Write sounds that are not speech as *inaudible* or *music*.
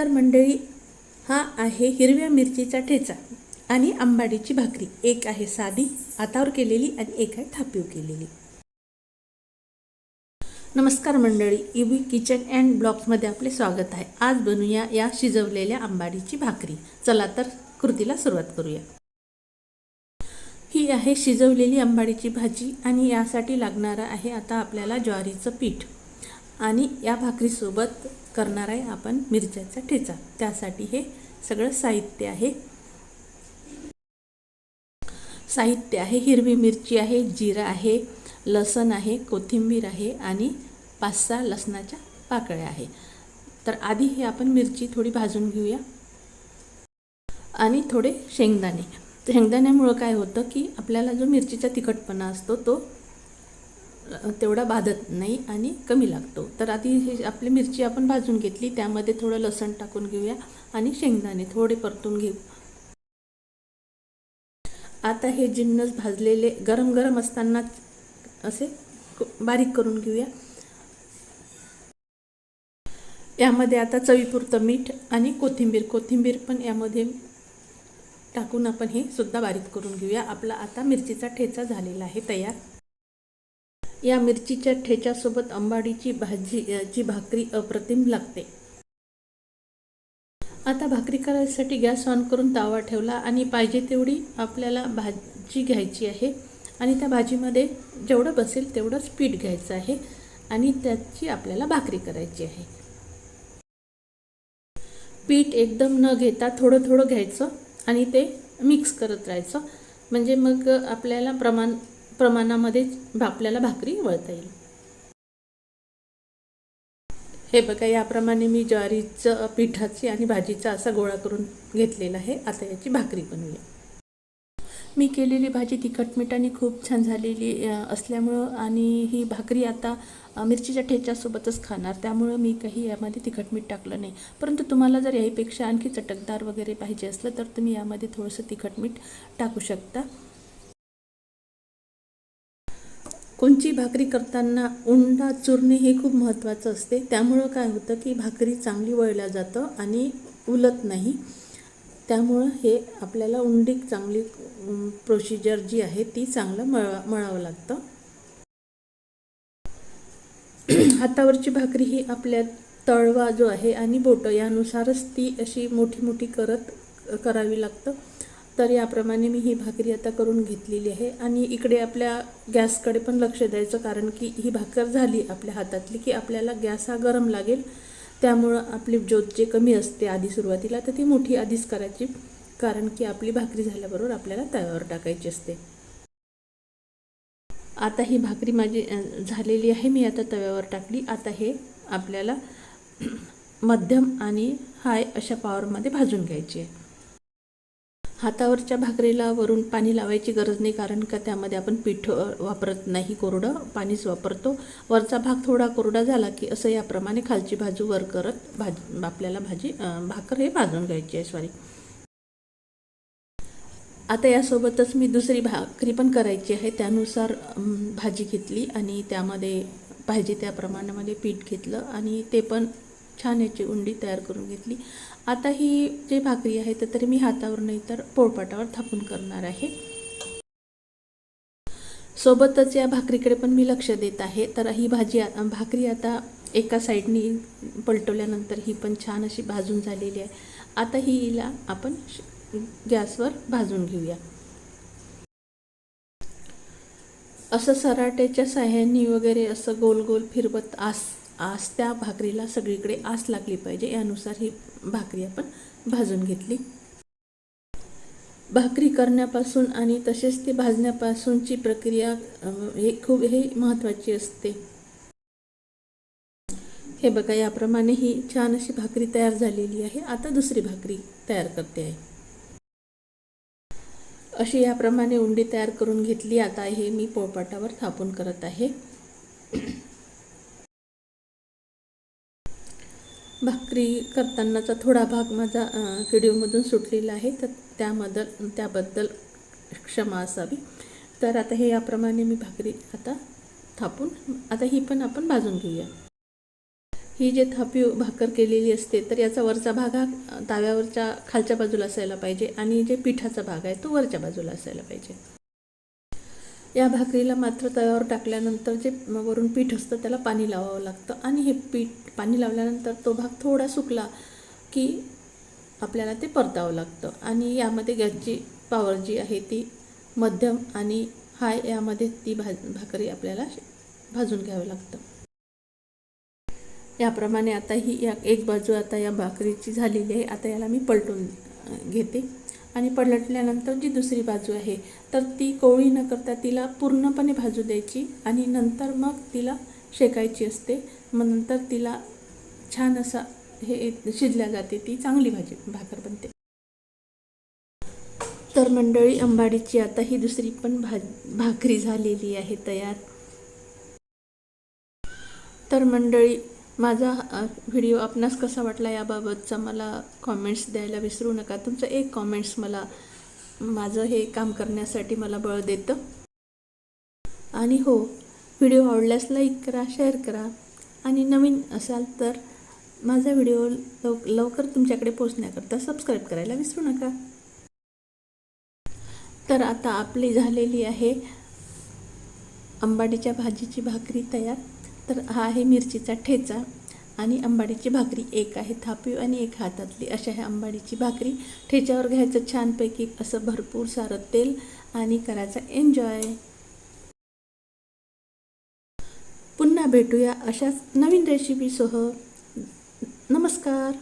तर मंडळी हा आहे हिरव्या मिरचीचा ठेचा आणि आंबाडीची भाकरी. एक आहे साधी हातावर केलेली आणि एक आहे थापीव केलेली. नमस्कार मंडळी इबी किचन अँड ब्लॉग्समध्ये आपले स्वागत आहे. आज बनूया या शिजवलेल्या आंबाडीची भाकरी. चला तर कृतीला सुरुवात करूया. ही आहे शिजवलेली आंबाडीची भाजी आणि यासाठी लागणारं आहे आता आपल्याला ज्वारीचं पीठ. आणि या भाकरीसोबत करणार आहे आपण मिरच्याचा ठेचा. त्यासाठी हे सगळं साहित्य आहे. साहित्य आहे. हिरवी मिरची आहे जिरा आहे लसण आहे कोथिंबीर आहे आणि पाच सहा लसणाच्या पाकळ्या आहे. तर आधी हे आपण मिरची थोडी भाजून घेऊया. आणि थोडे शेंगदाणे. शेंगदाण्यामुळं काय होतं की आपल्याला जो मिरचीचा तिखटपणा असतो तो तेवढा बाधत नाही आणि कमी लागतो. तर आधी हे आपली मिरची आपण भाजून घेतली त्यामध्ये थोडं लसण टाकून घेऊया आणि शेंगदाणे थोडे परतून घेऊ. आता हे जिन्नस भाजलेले गरम गरम असताना असे बारीक करून घेऊया. यामध्ये आता चवीपुरतं मीठ आणि कोथिंबीर कोथिंबीर पण यामध्ये टाकून आपण हे सुद्धा बारीक करून घेऊया. आपला आता मिरचीचा ठेचा झालेला आहे तयार. या मिरचीच्या ठेच्यासोबत अंबाडीची भाजी ची भाकरी अप्रतिम लागते. आता भाकरी करायसाठी गॅस ऑन करून तावा ठेवला आणि पाहिजे तेवढी आपल्याला भाजी घ्यायची आहे. आणि त्या भाजीमध्ये जेवढं बसेल तेवढंच पीठ घ्यायचं आहे आणि त्याची आपल्याला भाकरी करायची आहे. पीठ एकदम न घेता थोडं थोडं घ्यायचं आणि ते मिक्स करत राहायचं. म्हणजे मग आपल्याला प्रमाण प्रमाणामध्ये आपल्याला भाकरी वळता येईल. हे बघा याप्रमाणे मी ज्वारीचं पिठाची आणि भाजीचा असा गोळा करून घेतलेला आहे. आता याची भाकरी बनवूया. मी केलेली भाजी तिखट मिठाने खूप छान झालेली असल्यामुळं आणि ही भाकरी आता मिरचीच्या ठेच्यासोबतच खाणार. त्यामुळं मी काही यामध्ये तिखट मीठ टाकलं नाही. परंतु तुम्हाला जर याहीपेक्षा आणखी चटकदार वगैरे पाहिजे असलं तर तुम्ही यामध्ये थोडंसं तिखट मीठ टाकू शकता. कोणची भाकरी करताना उंडा चुरणे हे खूप महत्त्वाचं असते. त्यामुळं काय होतं की भाकरी चांगली वळल्या जातं आणि उलत नाही. त्यामुळं हे आपल्याला उंडी चांगली प्रोसिजर जी आहे ती चांगलं मळा मळावं लागतं. *clears throat* हातावरची भाकरी ही आपल्या तळवा जो आहे आणि बोटं यानुसारच ती अशी मोठी मोठी करत करावी लागतं. तर याप्रमाणे मी ही भाकरी आता करून घेतलेली आहे. आणि इकडे आपल्या गॅसकडे पण लक्ष द्यायचं कारण की ही भाकर झाली आपल्या हातातली की आपल्याला गॅस हा गरम लागेल. त्यामुळं आपली ज्योत जे कमी असते आधी सुरुवातीला तर ती मोठी आधीच करायची. कारण की आपली भाकरी झाल्याबरोबर आपल्याला तव्यावर टाकायची असते. आता ही भाकरी माझी झालेली आहे. मी आता तव्यावर टाकली. आता हे आपल्याला मध्यम आणि हाय अशा पावरमध्ये भाजून घ्यायची आहे. हातावरच्या भाकरीला वरून पाणी लावायची गरज नाही कारण का त्यामध्ये आपण पीठ वापरत नाही. कोरडं पाणीच वापरतो. वरचा भाग थोडा कोरडा झाला की असं याप्रमाणे खालची बाजू वर करत भाज आपल्याला भाजी भाकर हे भाजून घ्यायची आहे. सॉरी आता यासोबतच मी दुसरी भाकरी पण करायची आहे. त्यानुसार भाजी घेतली आणि त्यामध्ये पाहिजे त्या प्रमाणामध्ये पीठ घेतलं आणि ते पण छान याची उंडी तयार करून घेतली. आता ही जी भाकरी आहे तर तरी मी हातावर नाही तर पोळपाटावर थापून करणार आहे. सोबतच या भाकरीकडे पण मी लक्ष देत आहे. तर ही भाजी भाकरी आता एका साईडनी पलटवल्यानंतर ही पण छान अशी भाजून झालेली आहे. आता ही हिला आपण गॅसवर भाजून घेऊया. असं सराट्याच्या साह्याने वगैरे असं गोल गोल फिरवत आस आस त्या भाकरीला सगळीकडे आस लागली पाहिजे यानुसार ही भाकरी आपण भाजून घेतली. भाकरी करण्यापासून आणि तसेच ती भाजण्यापासूनची प्रक्रिया हे खूप हे महत्त्वाची असते. हे बघा याप्रमाणे ही छान अशी भाकरी तयार झालेली आहे. आता दुसरी भाकरी तयार करते आहे. अशी याप्रमाणे उंडी तयार करून घेतली. आता हे मी पोळपाटावर थापून करत आहे. भाकरी करतानाचा थोडा भाग माझा व्हिडिओमधून सुटलेला आहे. तर त्याबद्दल त्याबद्दल क्षमा असावी. तर आता हे याप्रमाणे मी भाकरी आता थापून आता ही पण आपण भाजून घेऊया. ही जे थापीव भाकर केलेली असते तर याचा वरचा भाग हा ताव्यावरच्या खालच्या बाजूला असायला पाहिजे आणि जे पिठाचा भाग आहे तो वरच्या बाजूला असायला पाहिजे. या भाकरीला मात्र तव्यावर टाकल्यानंतर जे वरून पीठ असतं त्याला पाणी लावावं लागतं. आणि हे पीठ पाणी लावल्यानंतर तो भाग थोडा सुकला की आपल्याला ते परतावं लागतं. आणि यामध्ये गॅसची पावर जी आहे ती मध्यम आणि हाय यामध्ये ती भाज भाकरी आपल्याला भाजून घ्यावं लागतं. याप्रमाणे आता ही या एक बाजू आता या भाकरीची झालेली आहे. आता याला मी पलटून घेते. आणि पलटल्यानंतर जी दुसरी बाजू आहे तर ती कोवळी न करता तिला पूर्णपणे भाजू द्यायची आणि नंतर मग तिला शेकायची असते. मग नंतर तिला छान असा हे शिजल्या जाते ती चांगली भाजी भाकर बनते. तर मंडळी अंबाडीची आता ही दुसरी पण भा भाकरी झालेली आहे तयार. तर मंडळी माझा व्हिडिओ आपणास कसा वाटला याबाबतचा मला कॉमेंट्स द्यायला विसरू नका. तुमचं एक कॉमेंट्स मला माझं हे काम करण्यासाठी मला बळ देतं. आणि हो व्हिडिओ आवडल्यास लाईक करा शेअर करा. आणि नवीन असाल तर माझा व्हिडिओ लव लवकर तुमच्याकडे पोचण्याकरता सबस्क्राईब करायला विसरू नका. तर आता आपली झालेली आहे अंबाडीच्या भाजीची भाकरी तयार. तर हा आहे मिरचीचा ठेचा आणि अंबाडीची भाकरी. एक आहे थापीव आणि एक हातातली. अशा ह्या अंबाडीची भाकरी ठेच्यावर घ्यायचं छानपैकी असं भरपूर सारं तेल आणि करायचं एन्जॉय पुन्हा भेटूया अशाच नवीन रेसिपीसह नमस्कार.